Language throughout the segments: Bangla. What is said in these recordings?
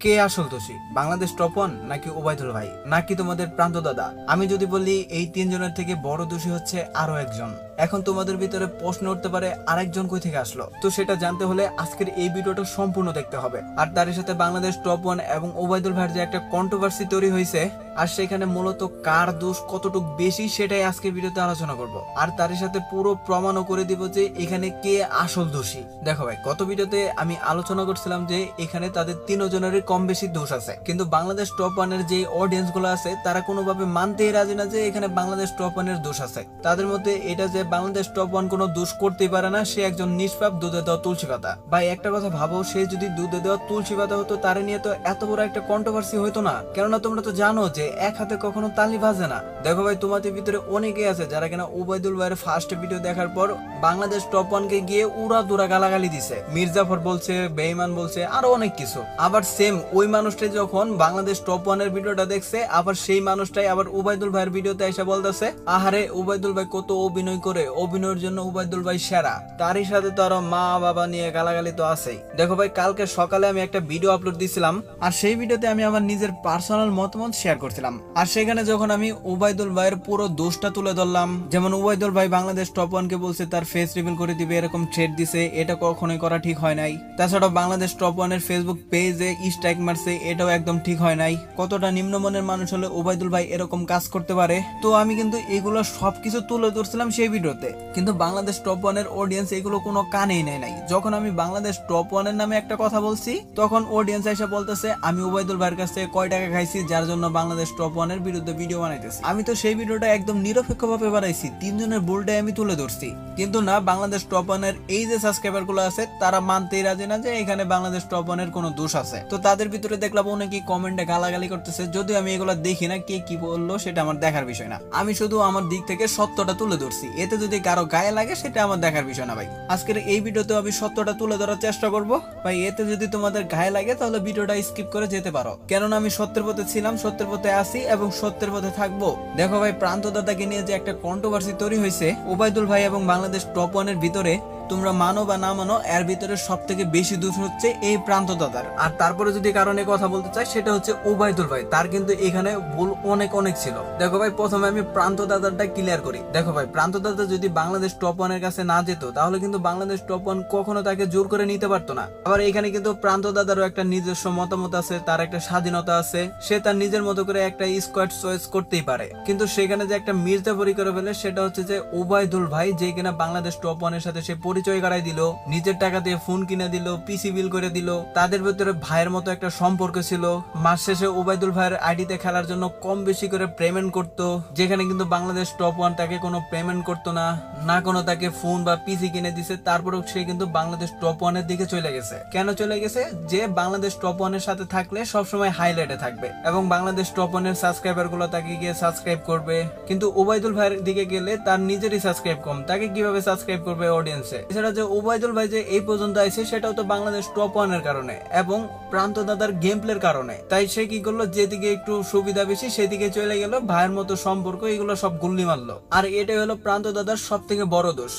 কে আসল দোষী বাংলাদেশ টপন নাকি ওবায়দুল ভাই? নাকি তোমাদের প্রান্ত দাদা? আমি যদি বলি, এই তিনজনের থেকে বড় দোষী হচ্ছে আরও একজন। এখন তোমাদের ভিতরে প্রশ্ন উঠতে পারে, আরেকজন কই থেকে আসলো? তো সেটা জানতে হলে আজকের এই ভিডিওটা সম্পূর্ণ দেখতে হবে। আর তার সাথে বাংলাদেশ টপ ওয়ান এবং ওবায়দুল ভাইয়ের যে একটা কন্ট্রোভার্সি তৈরি হয়েছে, আর সেখানে মূলত কার দোষ কতটুক বেশি সেটাই আজকের ভিডিওতে আলোচনা করব। আর তার সাথে পুরো প্রমাণও করে দিব যে এখানে কে আসল দোষী। দেখো ভাই, গত ভিডিওতে আমি আলোচনা করছিলাম যে এখানে তাদের তিনজনেরই কম বেশি দোষ আছে। কিন্তু বাংলাদেশ টপ ওয়ানের যে অডিয়েন্সগুলো আছে, তারা কোনোভাবে মানতেই রাজি না যে এখানে বাংলাদেশ টপ ওয়ানের দোষ আছে। তাদের মধ্যে এটা যে বাংলাদেশ টপ ওয়ান কোনো দোষ করতেই পারে না, সে একজন নিষ্পাপ দুধে দেওয়া তুলসী পাতা। ভাই, একটা কথা ভাবো, সে যদি দুধে দেওয়া তুলসী পাতা হতো, তারে নিয়ে তো এত বড় একটা কন্ট্রোভার্সি হতো না। কেননা তোমরা তো জানো যে এক হাতে কখনো তালি বাজে না। দেখো ভাই, তোমাদের ভিতরে অনেকেই আছে যারা কিনা ওবায়দুল ভাইয়ের ফার্স্ট ভিডিও দেখার পর বাংলাদেশ টপ ওয়ানকে গিয়ে উড়া দুরা গালাগালি দিছে। মির্জাফর বলছে বেইমান বলছে, আরও অনেক কিছু। আবার সেম ওই মানুষটাই যখন বাংলাদেশ টপ ওয়ান ওয়ানের ভিডিওটা দেখছে, আবার সেই মানুষটাই আবার উবাইদুল ভাইয়ের ভিডিওতে এসে বলতেছে, আহারে উবাইদুল ভাই কত অভিনয় করে অভিনয়ের জন্য উবাইদুল ভাই সেরা। তারই সাথে তো আরও মা বাবা নিয়ে গালাগালি তো আছেই। দেখো ভাই, কালকে সকালে আমি একটা ভিডিও আপলোড দিছিলাম, আর সেই ভিডিওতে আমি আমার নিজের পার্সোনাল মতামত শেয়ার করছিলাম। আর সেখানে যখন আমি উবাইদুল ভাইয়ের পুরো দোষটা তুলে ধরলাম, যেমন উবাইদুল ভাই বাংলাদেশ টপ ওয়ানকে বলছে, তার ফেস রিভিল করে দিবে, এরকম থ্রেড দিছে, এটা কখনোই করা ঠিক হয় নাই। তাছাড়া বাংলাদেশ টপ ওয়ানের ফেসবুক পেজে স্ট্রাইক মারছে, এটাও একদম ঠিক হয় নাই। কতটা নিম্নমানের মানুষ হলে ওবায়দুল ভাই এরকম কাজ করতে পারে? তো আমি কিন্তু এগুলো সবকিছু তুলে ধরছিলাম সেই ভিডিওতে কিন্তু বাংলাদেশ টপ ওয়ানের অডিয়েন্স এগুলো কোনো কানেই নেয় নাই। যখন আমি বাংলাদেশ টপ ওয়ানের নামে একটা কথা বলছি, তখন অডিয়েন্স এসে বলতেছে, আমি ওবায়দুল ভাইয়ের কাছে কয় টাকা খাইছি, যার জন্য বাংলাদেশ টপ ওয়ানের বিরুদ্ধে ভিডিও বানাইতেছি? আমি তো সেই ভিডিওটা একদম নিরপেক্ষ ভাবে বানাইছি, তিনজনের ভুলটাই আমি তুলে ধরছি। কিন্তু না, বাংলাদেশ টপ ওয়ানের এই যে সাবস্ক্রাইবারগুলো আছে, তারা মানতেই রাজি না যে এখানে বাংলাদেশ টপ ওয়ানের কোনো দোষ আছে। তো তাদের ভিতরে দেখলাম অনেকেই কমেন্টে গালাগালি করতেছে, যদিও আমি এগুলো দেখি না, কে কি বলল, সেটা আমার দেখার বিষয় না। আমি শুধু আমার দিক থেকে সত্যটা তুলে ধরছি। এতে যদি কারও গায়ে লাগে, সেটা আমার দেখার বিষয় না ভাই। আজকের এই ভিডিওতে আমি সত্যটা তুলে ধরার চেষ্টা করব। ভাই, এতে যদি তোমাদের গায়ে লাগে, তাহলে ভিডিওটা স্কিপ করে যেতে পারো। কেননা আমি সত্যের পথে ছিলাম, সত্যের পথে আসি এবং সত্যের পথে থাকব। দেখো ভাই প্রান্ত দাদাকে নিয়ে যে একটা কন্ট্রোভার্সি তৈরি হয়েছে, ওবায়দুল ভাই এবং বাংলাদেশ টপ ওয়ানের ভিতরে তোমরা মানো বা না মানো, এর ভিতরে সব থেকে বেশি দোষ হচ্ছে এই প্রান্ত দাদার। আর তারপরে যদি কারণে কথা বলতে চাই সেটা হচ্ছে ওবায়দুল ভাই। তার কিন্তু এখানে ভুল অনেক অনেক ছিল। দেখো ভাই, প্রথমে আমি প্রান্ত দাদারটা ক্লিয়ার করি। দেখো ভাই, প্রান্ত দাদা যদি বাংলাদেশ টপ ওয়ানের কাছে না যেত, তাহলে কিন্তু বাংলাদেশ টপ ওয়ান কখনো তাকে জোর করে নিতে পারতো না। আবার এখানে কিন্তু প্রান্ত দাদারও একটা নিজস্ব মতামত আছে, তার একটা স্বাধীনতা আছে। সে তার নিজের মতো করে একটা স্কোয়াড চয়েস করতেই পারে। কিন্তু সেখানে যে একটা মির্জাফরি করে ফেলে, সেটা হচ্ছে যে ওবায়দুল ভাই, যে কিনা বাংলাদেশ টপ ওয়ানের সাথে সে পরিচয় করাই দিল, নিজের টাকা দিয়ে ফোন কিনে দিল পিসি বিল করে দিল। তাদের ভেতরে ভাইয়ের মতো একটা সম্পর্ক ছিল। মাস শেষে ওবায়দুল ভাইয়ের আইডিতে খেলার জন্য কম বেশি করে পেমেন্ট করতো। যেখানে কিন্তু বাংলাদেশ টপ ওয়ান তাকে কোনো পেমেন্ট করতো না। না কোনো তাকে ফোন বা পিসি কিনে দিছে। তারপরেও সে কিন্তু বাংলাদেশ টপ ওয়ানের দিকে চলে গেছে। কেন চলে গেছে? যে বাংলাদেশ টপ ওয়ানের সাথে থাকলে সবসময় হাইলাইটে থাকবে। এবং বাংলাদেশ টপ ওয়ানের সাবস্ক্রাইবারগুলো তাকে গিয়ে সাবস্ক্রাইব করবে। কিন্তু ওবায়দুল ভাইয়ের দিকে গেলে তার নিজেরই সাবস্ক্রাইব কম। তাকে কীভাবে সাবস্ক্রাইব করবে অডিয়েন্সে এছাড়া যে ওবায়দুল ভাই যে এই পর্যন্ত আইছে, সেটাও তো বাংলাদেশ টপ ওয়ানের কারণে এবং প্রান্ত দাদার গেম প্লের কারণে। তাই সে কি করল, যেদিকে একটু সুবিধা বেশি, সেদিকে চলে গেল ভাইয়ের মতো সম্পর্ক, এগুলো সব গুল্লি মারলো। আর এটাই হলো প্রান্ত দাদার সব থেকে বড় দোষ।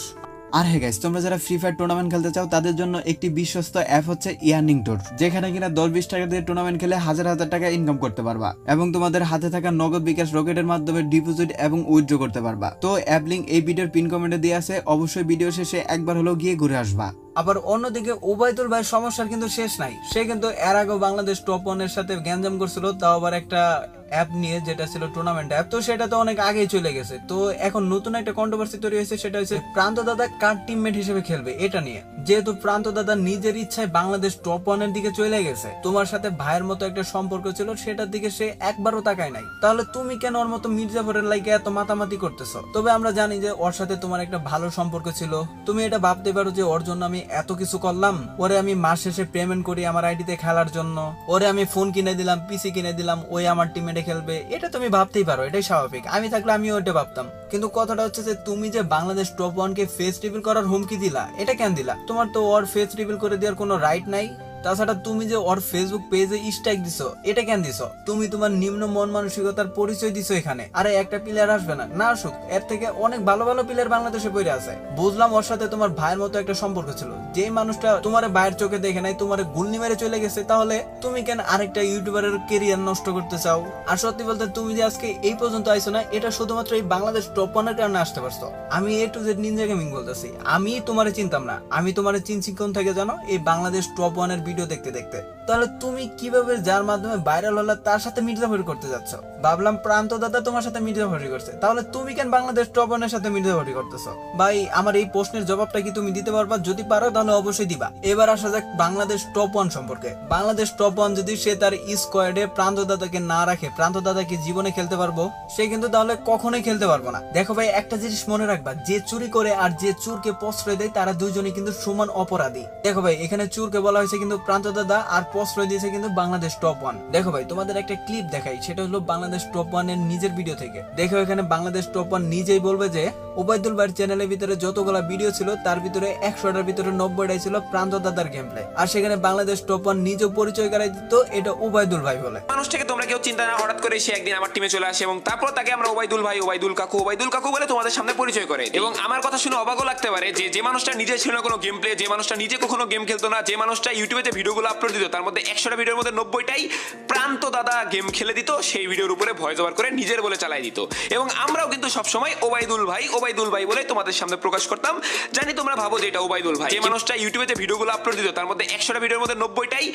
আর হে গাইস তোমরা যারা ফ্রি ফায়ার টুর্নামেন্ট খেলতে চাও, তাদের জন্য একটি বিশ্বস্ত অ্যাপ হচ্ছে ইয়ার্নিং টোর যেখানে কিনা দশ বিশ টাকা দিয়ে টুর্নামেন্ট খেলে হাজার হাজার টাকা ইনকাম করতে পারবা এবং তোমাদের হাতে থাকা নগদ বিকাশ রকেটের মাধ্যমে ডিপোজিট এবং উইথড্র করতে পারবা। তো অ্যাপ লিঙ্ক এই ভিডিওর পিন কমেন্টে দিয়ে আছে, অবশ্যই ভিডিও শেষে একবার হলেও গিয়ে ঘুরে আসবা। আবার অন্যদিকে ওবায়দুল ভাই সমস্যার কিন্তু শেষ নাই। সে কিন্তু এর আগে বাংলাদেশ টপ ওয়ানের সাথে গ্যাঞ্জাম করছিল, তাও আবার একটা অ্যাপ নিয়ে যেটা ছিল টুর্নামেন্ট অ্যাপ তো সেটা তো অনেক আগেই চলে গেছে। তো এখন নতুন একটা কন্ট্রোভার্সি তৈরি হয়েছে, সেটা হচ্ছে প্রান্ত দাদা কার টিমমেট হিসেবে খেলবে, এটা নিয়ে। যেহেতু প্রান্ত দাদা নিজের ইচ্ছায় বাংলাদেশ টপ ওয়ানের দিকে চলে গেছে, তোমার সাথে ভাইয়ের মতো একটা সম্পর্ক ছিল, সেটার দিকে সে একবারও তাকায় নাই। তাহলে তুমি কেন ওর মতো মির্জাফরের লাইকে এত মাতামাতি করতেছো? তবে আমরা জানি যে ওর সাথে তোমার একটা ভালো সম্পর্ক ছিল। তুমি এটা ভাবতে পারো যে ওর জন্য আমি এত কিছু করলাম। ওরে আমি মাস শেষে পেমেন্ট করি আমার আইডিতে খেলার জন্য। ওরে আমি ফোন কিনে দিলাম পিসি কিনে দিলাম, ওই আমার টিমেটে খেলবে। এটা তুমি ভাবতেই পারো, এটাই স্বাভাবিক। আমি থাকলে আমিও এটা ভাবতাম। কিন্তু কথাটা হচ্ছে যে তুমি যে বাংলাদেশ টপ ওয়ান কে ফেস রিভিল করার হুমকি দিলা, এটা কেন দিলা? তোমার তো ওর ফেস রিভিল করে দেওয়ার কোনো রাইট নাই। তাছাড়া তুমি যে ওর ফেসবুক পেজে স্ট্রাইক দিছো, এটা কেন দিছো? তুমি তোমার নিম্ন মন মানসিকতার পরিচয় দিছো এখানে। আরে একটা প্লেয়ার আসবে না। না আসুক, এর থেকে অনেক ভালো ভালো প্লেয়ার বাংলাদেশে পড়ে আছে। বুঝলাম ওর সাথে তোমার ভাইয়ের মতো একটা সম্পর্ক ছিল। যে মানুষটা তোমার ভাইয়ের চোখে দেখে নাই, তোমার গুলনি মেরে চলে গেছে, তাহলে তুমি কেন আরেকটা ইউটিউবারের কেরিয়ার নষ্ট করতে চাও? আর সত্যি বলতে তুমি যে আজকে এই পর্যন্ত আইছো না, এটা শুধুমাত্র এই বাংলাদেশ টপ ওয়ানের কারণে আসতে পারছ। আমি A to Z ninja gaming বলতেছি। আমি তোমারে চিনতাম না। আমি তোমারে চিনছি কোন থেকে জানো? এই বাংলাদেশ টপ ওয়ানের ভিডিও দেখতে দেখতে। তাহলে তুমি কীভাবে যার মাধ্যমে ভাইরাল হলো তার সাথে মির্জাফরি করতে যাচ্ছ? ভাবলাম প্রান্ত দাদা তোমার সাথে মির্জাফরি করছে। তাহলে তুমি কেন বাংলাদেশ টপ ওয়ানের সাথে মির্জাফরি করতেছো? ভাই, আমার এই প্রশ্নের জবাবটা কি তুমি দিতে পারবা? যদি পারো তাহলে অবশ্যই দিবা। এবার আসা যাক বাংলাদেশ টপ ওয়ান সম্পর্কে। বাংলাদেশ টপ ওয়ান যদি সে তার স্কোয়াডে প্রান্ত দাদাকে না রাখে, প্রান্ত দাদাকে জীবনে খেলতে পারব? সে কিন্তু তাহলে কখনোই খেলতে পারব না। দেখো ভাই, একটা জিনিস মনে রাখবা, যে চুরি করে আর যে চুরকে প্রশ্রয় দেয়, তারা দুইজনই কিন্তু সমান অপরাধী। দেখো ভাই, এখানে চুরকে বলা হয়েছে কিন্তু প্রান্ত দাদা আর প্রশ্রয় দিয়েছে কিন্তু বাংলাদেশ টপ ওয়ান দেখো ভাই, তোমাদের একটা ক্লিপ দেখাই, সেটা হলো বাংলাদেশ টপ ওয়ানের নিজের ভিডিও থেকে। দেখো এখানে বাংলাদেশ টপ ওয়ান নিজেই বলবে যে, ওবায়দুল ভাইয়ের চ্যানেলের ভিতরে যতগুলা ভিডিও ছিল, তার ভিতরে একশোটার ভিতরে নব্বইটাই ছিল প্রান্ত দাদার গেম প্লে আর সেখানে বাংলাদেশ টপ ওয়ান নিজেও পরিচয় করাই দিত, এটা ওবায়দুল ভাই বলে। মানুষটাকে তোমরা কেউ চিন্তা না, হঠাৎ করে সে একদিন আমার টিমে চলে আসে এবং তারপর তাকে আমরা ওবাইদুল ভাই ওবাইদুল কাকু ওবাইদুল কাকু বলে তোমাদের সামনে পরিচয় করে এবং আমার কথা শুনে অবাকও লাগতে পারে যে যে মানুষটা নিজে ছিল না কোনো গেম প্লে যে মানুষটা নিজে কখনো গেম খেলতো না, যে মানুষটা ইউটিউবে যে ভিডিওগুলো আপলোড দিত, তার মধ্যে একশোটা ভিডিওর মধ্যে নব্বইটাই প্রান্ত দাদা গেম খেলে দিত, সেই ভিডিওর উপরে ভয় ওভার করে নিজের বলে চালাই দিত। এবং আমরাও কিন্তু সবসময় ওবায়দুল ভাই ওবায়দুল ভাই বলে তোমাদের সামনে প্রকাশ করতাম। জানি তোমরা ভাবো যে এটা ওবায়দুল ভাই। যে মানুষটা ইউটিউবে যে ভিডিওগুলো আপলোড দিত, তার মধ্যে একশোটা ভিডিওর মধ্যে নব্বইটাই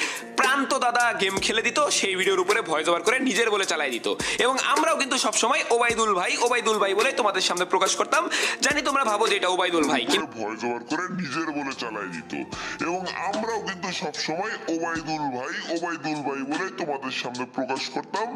প্রান্ত দাদা গেম খেলে দিত সেই ভিডিওর উপরে ভয়েস ওভার করে নিজের বলে চালাই দিত। এবং আমরাও কিন্তু সবসময় ওবাইদুল ভাই ওবাইদুল ভাই বলে তোমাদের সামনে প্রকাশ করতাম। জানি তোমরা ভাবো যে এটা ওবাইদুল ভাই কিন্তু ভয়েস ওভার করে নিজের বলে চালাই দিত। এবং আমরাও কিন্তু সবসময় ওবায়দুল ভাই ওবায়দুল ভাই বলে তোমাদের সামনে প্রকাশ করতাম।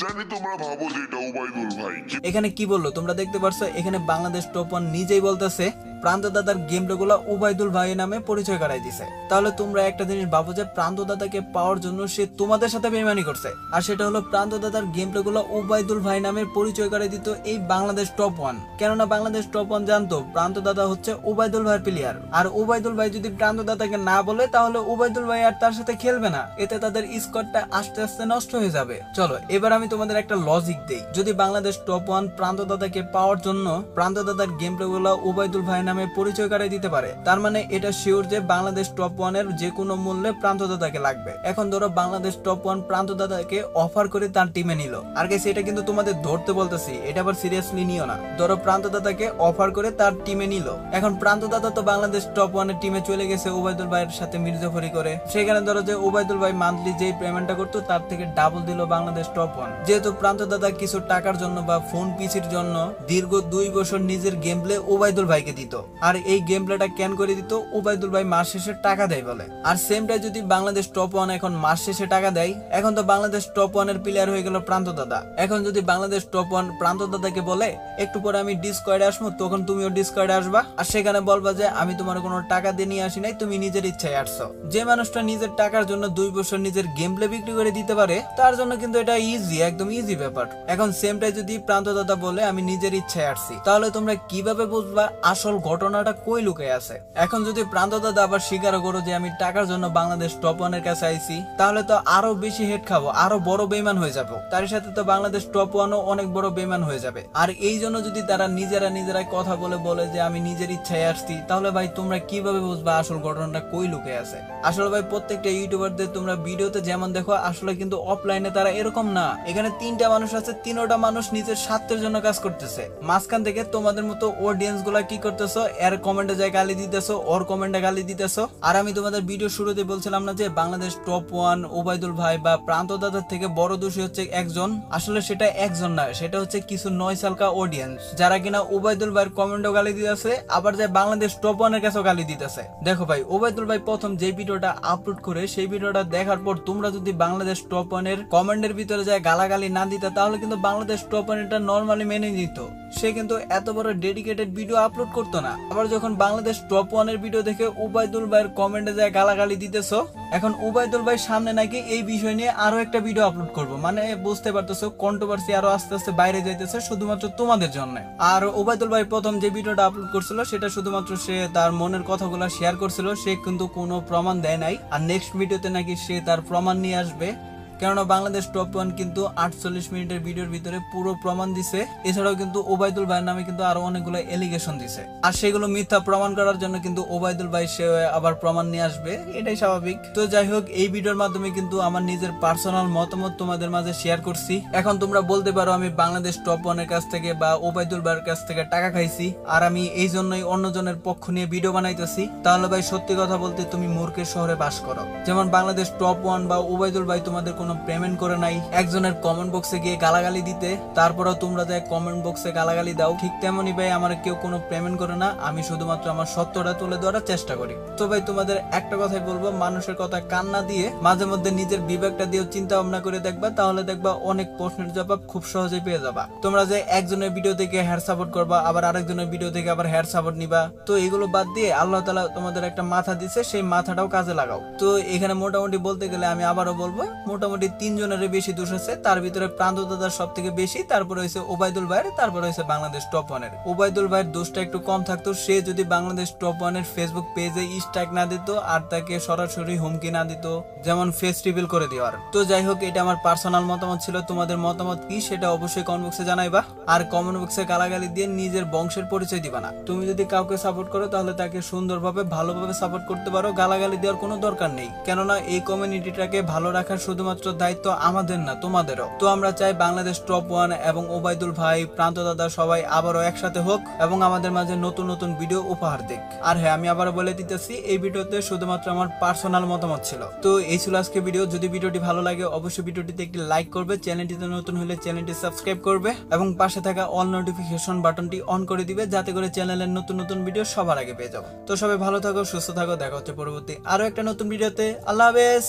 জানি তোমরা ভাবো যে এটা ওবায়দুল ভাই। এখানে কি বলল? তোমরা দেখতে পারছ এখানে বাংলাদেশ টপ ওয়ান নিজেই বলতেছে প্রান্ত দাদার গেমগুলো উবাইদুল ভাই নামে পরিচয় করাই দিছে। তাহলে তোমরা একটা জিনিস ভাবো যে প্রান্ত দাদাকে পাওয়ার জন্য সে তোমাদের সাথে বেমানি করছে। আর সেটা হলো প্রান্ত দাদার গেমগুলো উবাইদুল ভাই নামে পরিচয় করাই দিত এই বাংলাদেশ টপ ওয়ান কেননা বাংলাদেশ টপ ওয়ান জানতো প্রান্ত দাদা হচ্ছে উবাইদুল ভাইয়ের প্লেয়ার আর উবাইদুল ভাই যদি প্রান্ত দাদাকে না বলে, তাহলে উবাইদুল ভাই আর তার সাথে খেলবে না। এতে তাদের স্কোয়াডটা আস্তে আস্তে নষ্ট হয়ে যাবে। চলো, এবার আমি তোমাদের একটা লজিক দেই। যদি বাংলাদেশ টপ ওয়ান প্রান্ত দাদাকে পাওয়ার জন্য প্রান্ত দাদার গেম প্লে গুলো উবাইদুল ভাই নামে পরিচয় করাই দিতে পারে, তার মানে এটা শিওর যে বাংলাদেশ টপ ওয়ানের যে কোনো মূল্যে প্রান্ত দাদাকে লাগবে। এখন ধরো বাংলাদেশ টপ ওয়ান প্রান্ত দাদাকে অফার করে তার টিমে নিল। আর গেছে এটা কিন্তু তোমাদের ধরতে বলতেছি, এটা আবার সিরিয়াসলি নিও না। ধরো প্রান্ত দাদাকে অফার করে তার টিমে নিল। এখন প্রান্ত দাদা তো বাংলাদেশ টপ ওয়ানের টিমে চলে গেছে ওবায়দুল ভাইয়ের সাথে মির্জাফরি করে। সেখানে ধরো যে ওবায়দুল ভাই মান্থলি যেই পেমেন্টটা করতো, তার থেকে ডাবল দিল বাংলাদেশ টপ ওয়ান যেহেতু প্রান্ত দাদা কিছু টাকার জন্য বা ফোন পিসির জন্য দীর্ঘ দুই বছর নিজের গেম প্লে ওবায়দুল ভাইকে দিত। আর এই গেম প্লেটা ক্যান করে দিত, ওবায়দুল ভাই মাস শেষে টাকা দেয় বলে। আর সেমটা যদি বাংলাদেশ টপ ওয়ান এখন মাস শেষে টাকা দেয়। এখন তো বাংলাদেশ টপ ওয়ানের প্লেয়ার হয়ে গেল প্রান্ত দাদা। এখন যদি বাংলাদেশ টপ ওয়ান প্রান্ত দাদাকে বলে, একটু পরে আমি ডিসকয়েডে আসব, তখন তুমিও ডিসকয়েডে আসবা। আর সেখানে বলবা যে, আমি তোমার কোনো টাকা দিয়ে নিয়ে আসি নাই, তুমি নিজের ইচ্ছায় আসছো। যে মানুষটা নিজের টাকার জন্য দুই বছর নিজের গেম প্লে বিক্রি করে দিতে পারে, তার জন্য কিন্তু এটা ইজি একদম ইজি ব্যাপার। এখন সেমটাই যদি প্রান্ত দাদা বলে, আমি নিজের ইচ্ছায় আসছি, তাহলে তোমরা কীভাবে বুঝবা আসল ঘটনাটা কই লুকে আছে? এখন যদি প্রান্ত দাদা আবার স্বীকার করো যে, আমি টাকার জন্য বাংলাদেশ টপ ওয়ানের কাছে আইছি তাহলে তো আরও বেশি হেড খাব, আরও বড় বেমান হয়ে যাব। তার সাথে তো বাংলাদেশ টপ ওয়ানও অনেক বড় বেমান হয়ে যাবে। আর এই জন্য যদি তারা নিজেরা নিজেরাই কথা বলে বলে যে আমি নিজের ইচ্ছায় আসছি, তাহলে ভাই তোমরা কীভাবে বুঝবা আসল ঘটনাটা কই লুকে আছে? আসলে ভাই প্রত্যেকটা ইউটিউবারদের তোমরা ভিডিওতে যেমন দেখো, আসলে কিন্তু অফলাইনে তারা এরকম না। এখানে তিনটা মানুষ আছে, তিনোটা মানুষ নিজের স্বার্থের জন্য কাজ করতেছে। মাঝখান থেকে তোমাদের মতো অডিয়েন্সগুলা কি করতেছো? এর কমেন্টে যায় গালি দিতেছো, ওর কমেন্টে গালি দিতেছো। আর আমি তোমাদের ভিডিও শুরুতে বলছিলাম না যে বাংলাদেশ টপ ওয়ান ওবায়দুল ভাই বা প্রান্ত দাদার থেকে বড় দোষী হচ্ছে একজন। আসলে সেটা একজন না সেটা হচ্ছে কিছু নয় সালকা অডিয়েন্স যারা কিনা ওবায়দুল ভাইয়ের কমেন্টও গালি দিতেছে, আবার যায় বাংলাদেশ টপ ওয়ানের কাছেও গালি দিতেছে। দেখো ভাই, ওবায়দুল ভাই প্রথম যে ভিডিওটা আপলোড করে, সেই ভিডিওটা দেখার পর তোমরা যদি বাংলাদেশ টপ ওয়ানের কমেন্টের ভিতরে যায় গালাগালি না দিতে, তাহলে কিন্তু বাংলাদেশ টপ ওয়ান এটা নর্মালি মেনে নিত। সে কিন্তু এত বড় ডেডিকেটেড ভিডিও আপলোড করতো না। আবার যখন বাংলাদেশ টপ ওয়ানের ভিডিও দেখে উবাইদুল ভাইয়ের কমেন্টে যায় গালাগালি দিতেছো, এখন উবাইদুল ভাই সামনে নাকি এই বিষয় নিয়ে আরও একটা ভিডিও আপলোড করব। মানে বুঝতে পারতেছো কন্ট্রোভার্সি আরও আস্তে আস্তে বাইরে যাইতেছে শুধুমাত্র তোমাদের জন্য। আর উবাইদুল ভাই প্রথম যে ভিডিওটা আপলোড করছিল, সেটা শুধুমাত্র সে তার মনের কথাগুলো শেয়ার করছিল, সে কিন্তু কোনো প্রমাণ দেয় নাই। আর নেক্সট ভিডিওতে নাকি সে তার প্রমাণ নিয়ে আসবে। কেননা বাংলাদেশ টপ ওয়ান কিন্তু আটচল্লিশ মিনিটের ভিডিওর ভিতরে পুরো প্রমাণ দিছে। এছাড়াও কিন্তু ওবায়দুল ভাইয়ের নামে কিন্তু আরও অনেকগুলো এলিগেশন দিছে। আর সেগুলো মিথ্যা প্রমাণ করার জন্য কিন্তু ওবায়দুল ভাই সে আবার প্রমাণ নিয়ে আসবে। এটাই স্বাভাবিক। তো যাই হোক, এই ভিডিওর মাধ্যমে কিন্তু আমার নিজের পার্সোনাল মতামত তোমাদের মাঝে শেয়ার করছি। এখন তোমরা বলতে পারো, আমি বাংলাদেশ টপ ওয়ানের কাছ থেকে বা ওবায়দুল ভাইয়ের কাছ থেকে টাকা খাইছি। আর আমি এই জন্যই অন্যজনের পক্ষ নিয়ে ভিডিও বানাইতেছি। তাহলে ভাই সত্যি কথা বলতে তুমি মূর্খের শহরে বাস করো। যেমন বাংলাদেশ টপ ওয়ান বা ওবায়দুল ভাই তোমাদের কোনো পেমেন্ট করে নাই। একজনের কমেন্ট বক্সে গিয়ে গালাগালি দিতে, তারপরেও তোমরা যে কমেন্ট বক্সে গালাগালি দাও, ঠিক তেমনই ভাই আমার কেউ কোনো পেমেন্ট করে না, আমি শুধুমাত্র আমার সত্যটা তুলে ধরার চেষ্টা করি। তো ভাই, তোমাদের একটা কথাই বলব, মানুষের কথা কান না দিয়ে মাঝে মধ্যে নিজের বিবেকটা দিয়েও চিন্তা ভাবনা করে দেখবা, তাহলে দেখবা অনেক প্রশ্নের জবাব খুব সহজে পেয়ে যাবা। তোমরা যে একজনের ভিডিও থেকে হেয়ার সাপোর্ট করবা, আবার আরেকজনের ভিডিও থেকে আবার হেয়ার সাপোর্ট নিবা, তো এগুলো বাদ দিয়ে আল্লাহ তালা তোমাদের একটা মাথা দিছে, সেই মাথাটাও কাজে লাগাও। তো এখানে মোটামুটি বলতে গেলে আমি আবারও বলব, মোটামুটি তিনজনের বেশি দোষ আছে। তার ভিতরে প্রান্ত দাদার সব থেকে বেশি, তারপরে হয়েছে ওবায়দুল ভাইয়ের, তারপরে হয়েছে বাংলাদেশ টপ ওয়ানের ওবায়দুল ভাইয়ের দোষটা একটু কম থাকতো, সে যদি বাংলাদেশ টপ ওয়ানের ফেসবুক পেজে স্ট্রাইক না দিত আর তাকে সরাসরি হুমকি না দিত, যেমন ফেস রিভিল করে দেওয়ার। তো যাই হোক, এটা আমার পার্সোনাল মতামত ছিল। তোমাদের মতামত কি সেটা অবশ্যই কমেন্ট বক্সে জানাইবা। আর কমেন্ট বক্সে গালাগালি দিয়ে নিজের বংশের পরিচয় দিবা না। তুমি যদি কাউকে সাপোর্ট করো, তাহলে তাকে সুন্দরভাবে, ভালোভাবে সাপোর্ট করতে পারো। গালাগালি দেওয়ার কোনো দরকার নেই। কেননা এই কমিউনিটিটাকে ভালো রাখার শুধুমাত্র দায়িত্ব আমাদের না, তোমাদেরও। তো আমরা চাই বাংলাদেশ টপ ওয়ান এবং ওবায়দুল ভাই, প্রান্ত দাদা সবাই আবারও একসাথে হোক এবং আমাদের মাঝে নতুন নতুন ভিডিও উপহার দিক। আর হ্যাঁ আমি আবারও বলে দিতেছি, এই ভিডিওতে শুধুমাত্র আমার পার্সোনাল মতামত ছিল। তো এই ছিল আজকে ভিডিও যদি ভিডিওটি ভালো লাগে, অবশ্যই ভিডিওটিতে একটি লাইক করবে চ্যানেলটিতে নতুন হলে চ্যানেলটি সাবস্ক্রাইব করবে এবং পাশে থাকা অল নোটিফিকেশন বাটনটি অন করে দিবে, যাতে করে চ্যানেলের নতুন নতুন ভিডিও সবার আগে পেয়ে যাব। তো সবাই ভালো থাকো, সুস্থ থাকো, দেখা হচ্ছে পরবর্তী আরও একটা নতুন ভিডিওতে আল্লাহ হাফেজ!